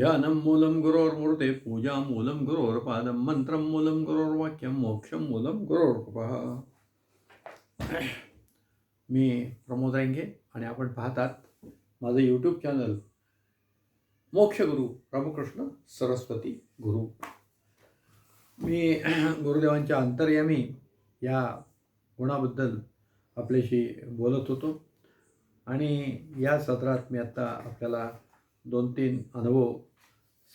ध्यानं मूलं गुरोर्मूर्ते पूजा मूलं गुरोर्पादं मंत्रं मूलं गुरोर्वाक्यं मोक्षं मूलं गुरोर्पः मी प्रमोद रेंगे आणि आपण पाहतात माझं यूट्यूब चॅनल मोक्षगुरू रामकृष्ण सरस्वती गुरु। मी गुरुदेवांच्या अंतर्यामी या गुणाबद्दल आपल्याशी बोलत होतो आणि या सत्रात मी आत्ता आपल्याला दोन तीन अनुभव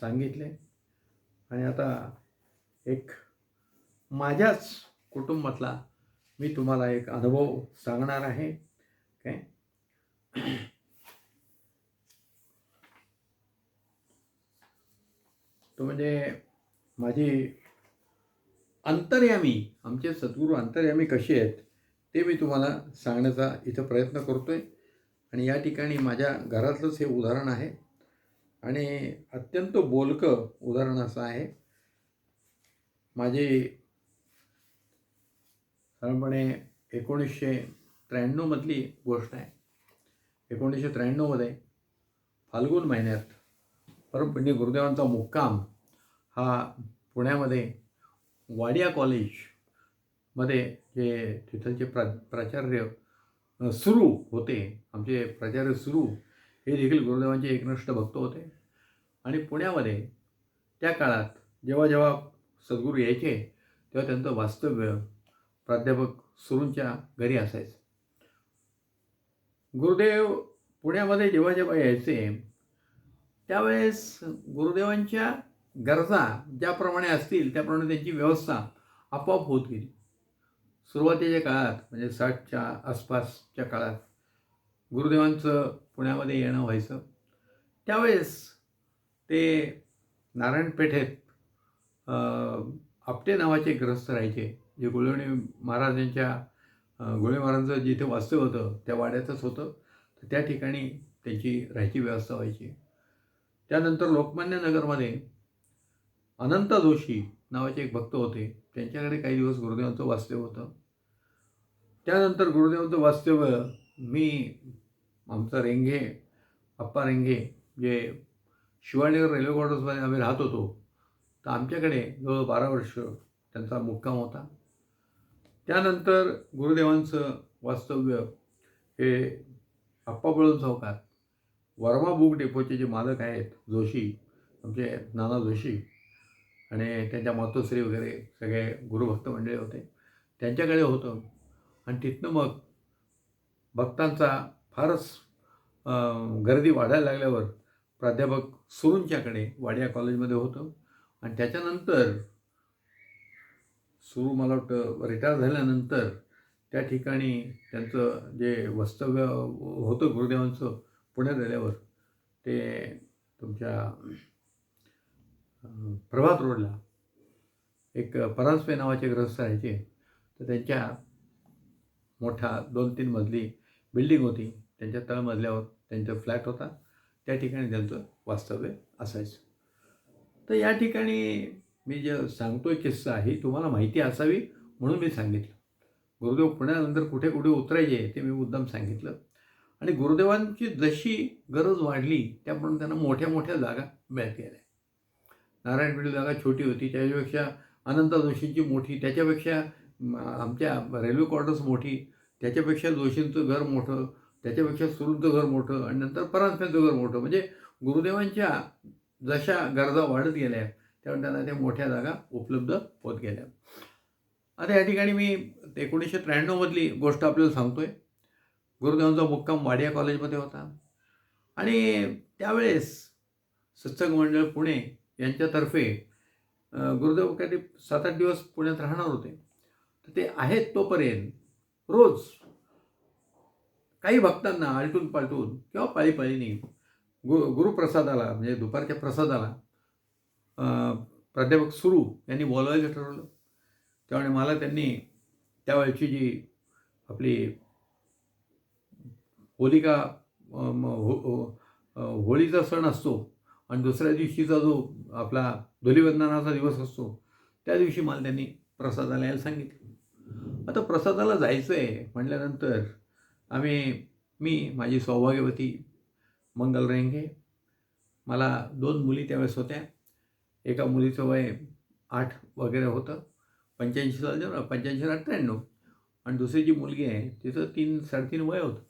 सांगितले. आणि आता एक माझ्याच कुटुंबातला मी तुम्हाला एक अनुभव सांगणार आहे. काय तो म्हणजे माझी अंतर्यामी आमचे सद्गुरू अंतर्यामी कसे आहेत ते मी तुम्हाला सांगण्याचा इथं प्रयत्न करतो आहे आणि या ठिकाणी माझ्या घरातलंच हे उदाहरण आहे. आणि अत्यंत बोलकं उदाहरण असं आहे. माझी साधारणपणे एकोणीसशे त्र्याण्णवमधली गोष्ट आहे. एकोणीसशे त्र्याण्णवमध्ये फाल्गुन महिन्यात परमपंडित गुरुदेवांचा मुक्काम हा पुण्यामध्ये वाडिया कॉलेजमध्ये जे तिथलचे प्रा प्राचार्य सुरू होते. आमचे प्राचार्य सुरू हे देखील गुरुदेवांचे एकनिष्ठ भक्त होते. आणि पुण्यामध्ये त्या काळात जेव्हा जेव्हा सद्गुरू यायचे तेव्हा त्यांचं वास्तव्य प्राध्यापक सुरूंच्या घरी असायचं. गुरुदेव पुण्यामध्ये जेव्हा जेव्हा यायचे त्यावेळेस गुरुदेवांच्या गरजा ज्याप्रमाणे असतील त्याप्रमाणे त्यांची व्यवस्था आपोआप होत गेली. सुरुवातीच्या काळात म्हणजे साठच्या आसपासच्या काळात गुरुदेवांचं पुण्यामध्ये येणं व्हायचं. त्यावेळेस ते नारायणपेठेत पेठेत आपटे नावाचे ग्रस्त राहायचे. जे गुळवणी महाराजांच्या गुळे महाराजांचं जिथे वास्तव्य होतं त्या वाड्यातच होतं. तर त्या ठिकाणी त्यांची राहायची व्यवस्था व्हायची. त्यानंतर लोकमान्य नगरमध्ये अनंत जोशी नावाचे एक भक्त होते. त्यांच्याकडे काही दिवस गुरुदेवांचं वास्तव्य होतं. त्यानंतर गुरुदेवांचं वास्तव्य मी आमचा रेंगे अप्पा रेंगे जे शिवाजीनगर रेल्वे क्वार्टर्समध्ये आम्ही राहत होतो तर आमच्याकडे जवळ बारा वर्ष त्यांचा मुक्काम होता. त्यानंतर गुरुदेवांचं वास्तव्य हे आप्पा बळून चौकात वर्मा बुक डेपोचे जे मालक आहेत जोशी आमचे नाना जोशी आणि त्यांच्या मातोश्री वगैरे सगळे गुरुभक्त मंडळी होते त्यांच्याकडे होतं. आणि तिथनं मग भक्तांचा फारच गर्दी वाढायला लागल्यावर प्राध्यापक सुरूंच्याकडे वाडिया कॉलेजमध्ये होतं. आणि त्याच्यानंतर सुरू मला वाटतं रिटायर झाल्यानंतर त्या ठिकाणी त्यांचं जे वास्तव्य होतं गुरुदेवांचं पुण्यात आल्यावर ते तुमच्या प्रभात रोडला एक परांजपे नावाचे ग्रस्त राहायचे. तर त्यांच्या मोठा दोन तीन मजली बिल्डिंग होती. त्यांच्या तळमजल्यावर त्यांचा फ्लॅट होता. त्या ठिकाणी त्यांचं वास्तव्य असायचं. तर या ठिकाणी मी जे सांगतो आहे किस्सा ही तुम्हाला माहिती असावी म्हणून मी सांगितलं. गुरुदेव पुण्यानंतर कुठे कुठे उतरायचे ते मी मुद्दाम सांगितलं. आणि गुरुदेवांची जशी गरज वाढली त्याप्रमाणे त्यांना मोठ्या मोठ्या जागा मिळत गेल्या नारायणपेठ जागा छोटी होती त्याच्यापेक्षा अनंत जोशींची मोठी त्याच्यापेक्षा आमच्या रेल्वे क्वार्टर्स मोठी त्याच्यापेक्षा जोशींचं घर मोठं त्याच्यापेक्षा सुरूंचं घर मोठं आणि नंतर परांजपेंचं घर मोठं. म्हणजे गुरुदेवांच्या जशा गरजा वाढत गेल्या त्यामुळे त्यांना त्या मोठ्या जागा उपलब्ध होत गेल्या. आता या ठिकाणी मी एकोणीसशे त्र्याण्णवमधली गोष्ट आपल्याला सांगतो आहे गुरुदेवांचा मुक्काम वाडिया कॉलेजमध्ये होता. आणि त्यावेळेस सत्संग मंडळ पुणे यांच्यातर्फे गुरुदेव काही सात आठ दिवस पुण्यात राहणार होते. तर ते आहेत तोपर्यंत रोज काही भक्तांना आलटून पालटून किंवा पायी पायीने गु गुरुप्रसादाला म्हणजे दुपारच्या प्रसादाला प्राध्यापक सुरू यांनी बोलवायचं ठरवलं. त्यामुळे मला त्यांनी त्यावेळची जी आपली होलिका अ, हो हो- होळीचा सण असतो आणि दुसऱ्या दिवशीचा जो आपला धुलीवंदनाचा दिवस असतो त्या दिवशी मला त्यांनी प्रसादाला यायला सांगितलं. आता प्रसादाला जायचं आहे म्हटल्यानंतर आम्ही मी माझी सौभाग्यवती मंगल रेंगे. मला दोन मुली त्यावेळेस होत्या. एका मुलीचं वय आठ वगैरे होतं. पंच्याऐंशी साल पंच्याऐंशी अठ्ठ्याण्णव आणि दुसरी जी मुलगी आहे तिचं तीन साडेतीन वय होतं.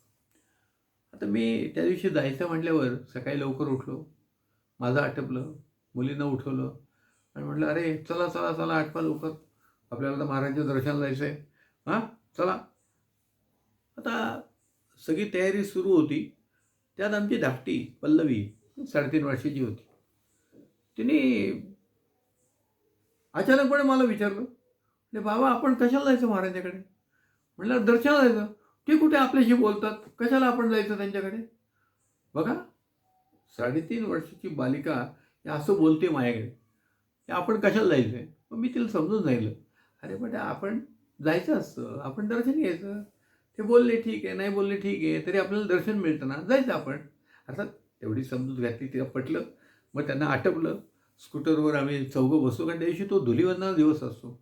आता मी त्या दिवशी जायचं म्हटल्यावर सकाळी लवकर उठलो. माझं आटपलं मुलीनं उठवलं. आणि म्हटलं अरे चला चला चला आठवा लवकर. आपल्याला तर महाराजांच्या दर्शनाला जायचं आहे हां चला. आता सगळी तयारी सुरू होती. त्यात आमची धाकटी पल्लवी साडेतीन वर्षाची होती. तिने अचानकपणे मला विचारलं म्हणजे बाबा आपण कशाला जायचं महाराजांच्याकडे? म्हटलं दर्शनाला जायचं. ते कुठे आपल्याशी बोलतात? कशाला आपण जायचं त्यांच्याकडे? बघा साडेतीन वर्षाची बालिका हे असं बोलते माझ्याकडे की आपण कशाला जायचं आहे मग मी तिला समजून राहिलं अरे पण आपण जायचं असतं. आपण दर्शन घ्यायचं. ते बोलले ठीक आहे. नाही बोलले ठीक आहे. तरी आपल्याला दर्शन मिळतं ना. जायचं आपण. अर्थात तेवढी समजूत घातली तिला पटलं. मग त्यांना आटपलं. स्कूटरवर आम्ही चौघं बसतो कारण त्या दिवशी तो धुलीवंदना दिवस असतो.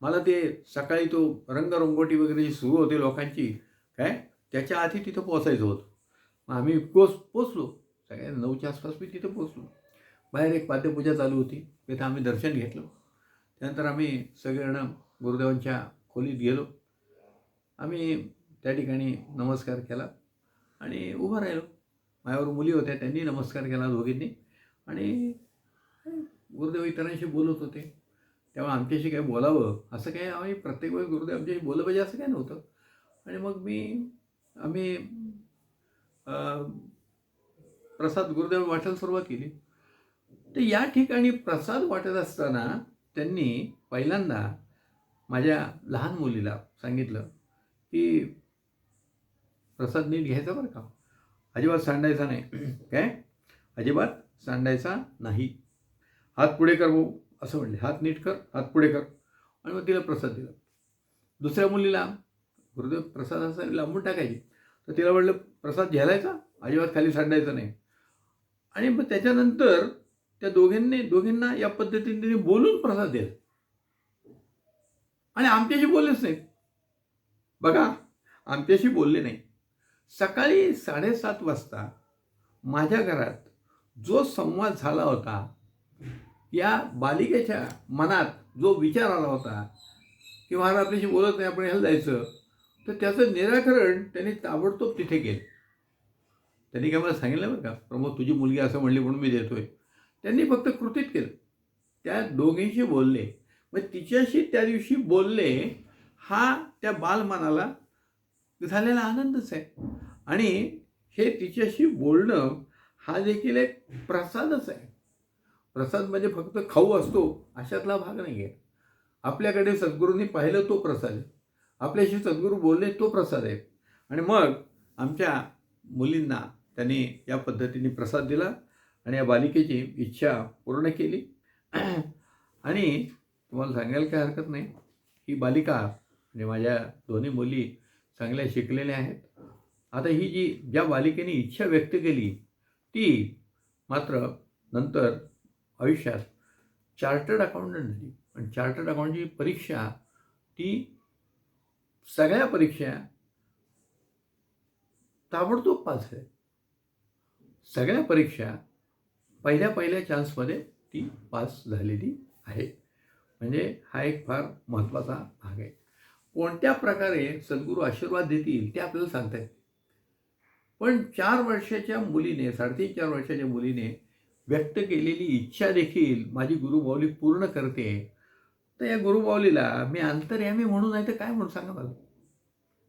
मला ते सकाळी तो रंगरंगोटी वगैरे जी सुरू होते लोकांची काय? त्याच्या आधी तिथं पोचायचं होतं. मग आम्ही पोच पोचलो. सगळ्या नऊच्या आसपास मी तिथं पोचलो. बाहेर एक पाद्यपूजा चालू होती. तिथं आम्ही दर्शन घेतलं. त्यानंतर आम्ही सगळेजणं गुरुदेवांच्या खोलीत गेलो. आम्ही त्या ठिकाणी नमस्कार केला. आणि उभं राहिलो. माझ्यावर मुली होत्या त्यांनी नमस्कार केला दोघींनी. आणि गुरुदेव इतरांशी बोलत होते. तेव्हा आमच्याशी काय बोलावं असं काही आम्ही प्रत्येक वेळी गुरुदेव आमच्याशी बोललं पाहिजे असं काय नव्हतं. आणि मग मी आम्ही प्रसाद गुरुदेव वाटायला सुरुवात केली. तर या ठिकाणी प्रसाद वाटत असताना त्यांनी पहिल्यांदा माझ्या लहान मुलीला सांगितलं की प्रसाद नीट घ्यायचा बरं का? अजिबात सांडायचा नाही. काय? अजिबात सांडायचा नाही. हात पुढे कर भाऊ असं म्हणले. हात नीट कर हात पुढे कर. आणि मग तिला प्रसाद दिला. दुसऱ्या मुलीला गुरुदेव प्रसाद असा लांबून टाकायची. तर तिला म्हटलं प्रसाद घ्यायचा अजिबात खाली सांडायचा नाही. आणि मग त्याच्यानंतर त्या दोघींनी दोघींना या पद्धतीने तिने बोलून प्रसाद दिला. आणि आमच्याशी बोललेच नाहीत. बघा आमच्याशी बोलले नाही सकाळी साडेसात वाजता माझ्या घरात जो संवाद झाला होता या बालिकेच्या मनात जो विचार आला होता की महाराज आपल्याशी बोलत नाही आपण ह्याला जायचं. तर त्याचं निराकरण त्यांनी ताबडतोब तिथे केलं. त्यांनी काय मला सांगितलं बरं का प्रमोद तुझी मुलगी असं म्हणली म्हणून मी देतोय. त्यांनी फक्त कृतीत केलं. त्या दोघींशी बोलले. मग तिच्याशी त्या दिवशी बोलले हा त्या बालमनाला झालेला आनंदच आहे. आणि हे तिच्याशी बोलणं हा देखील एक प्रसादच आहे. प्रसाद म्हणजे फक्त खाऊ असतो अशातला भाग नाही आहे आपल्याकडे सद्गुरूंनी पाहिलं तो प्रसाद आहे. आपल्याशी सद्गुरू बोलले तो प्रसाद आहे. आणि मग आमच्या मुलींना त्यांनी या पद्धतीने प्रसाद दिला आणि या बालिकेची इच्छा पूर्ण केली. आणि तुम्हाला सांगायला काय हरकत नाही. ही बालिका म्हणजे माझ्या दोन्ही मुली चांगल्या शिकलेल्या आहेत. आता ही जी ज्या बालिकेने इच्छा व्यक्त केली ती मात्र नंतर आयुष्यात चार्टर्ड अकाउंटंट झाली. पण चार्टर्ड अकाउंटची परीक्षा ती सगळ्या परीक्षा ताबडतोब पास आहे सगळ्या परीक्षा पहिल्या पहिल्या चान्समध्ये ती पास झालेली आहे. म्हणजे हा एक फार महत्त्वाचा भाग आहे. कोणत्या प्रकारे सद्गुरू आशीर्वाद देतील ते आपल्याला सांगता येते पण चार वर्षाच्या मुलीने साडेतीन चार वर्षाच्या मुलीने व्यक्त केलेली इच्छा देखील माझी गुरुबावली पूर्ण करते. तर या गुरुबावलीला मी अंतर्यामी म्हणून नाही तर काय म्हणून सांगा मला?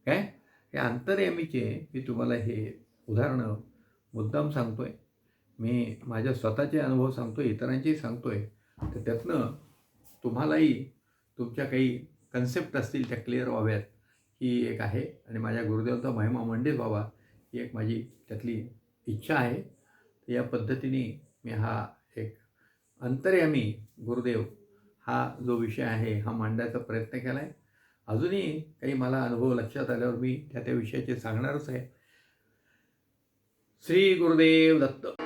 काय? या अंतर्यामीचे मी तुम्हाला हे उदाहरणं मुद्दाम सांगतोय. मी माझ्या स्वतःचे अनुभव सांगतोय इतरांचेही सांगतोय. तर त्यातनं तुम्हालाही तुमच्या काही कन्सेप्ट असतील त्या क्लिअर व्हाव्यात. ही एक आहे. आणि माझ्या गुरुदेवचा महिमा मंडित व्हावा ही एक माझी त्यातली इच्छा आहे. तर या पद्धतीने मी हा एक अंतर्यामी गुरुदेव हा जो विषय आहे हा मांडायचा प्रयत्न केला आहे अजूनही काही मला अनुभव लक्षात आल्यावर मी त्या त्या विषयाचे सांगणारच आहे. श्री गुरुदेव दत्त.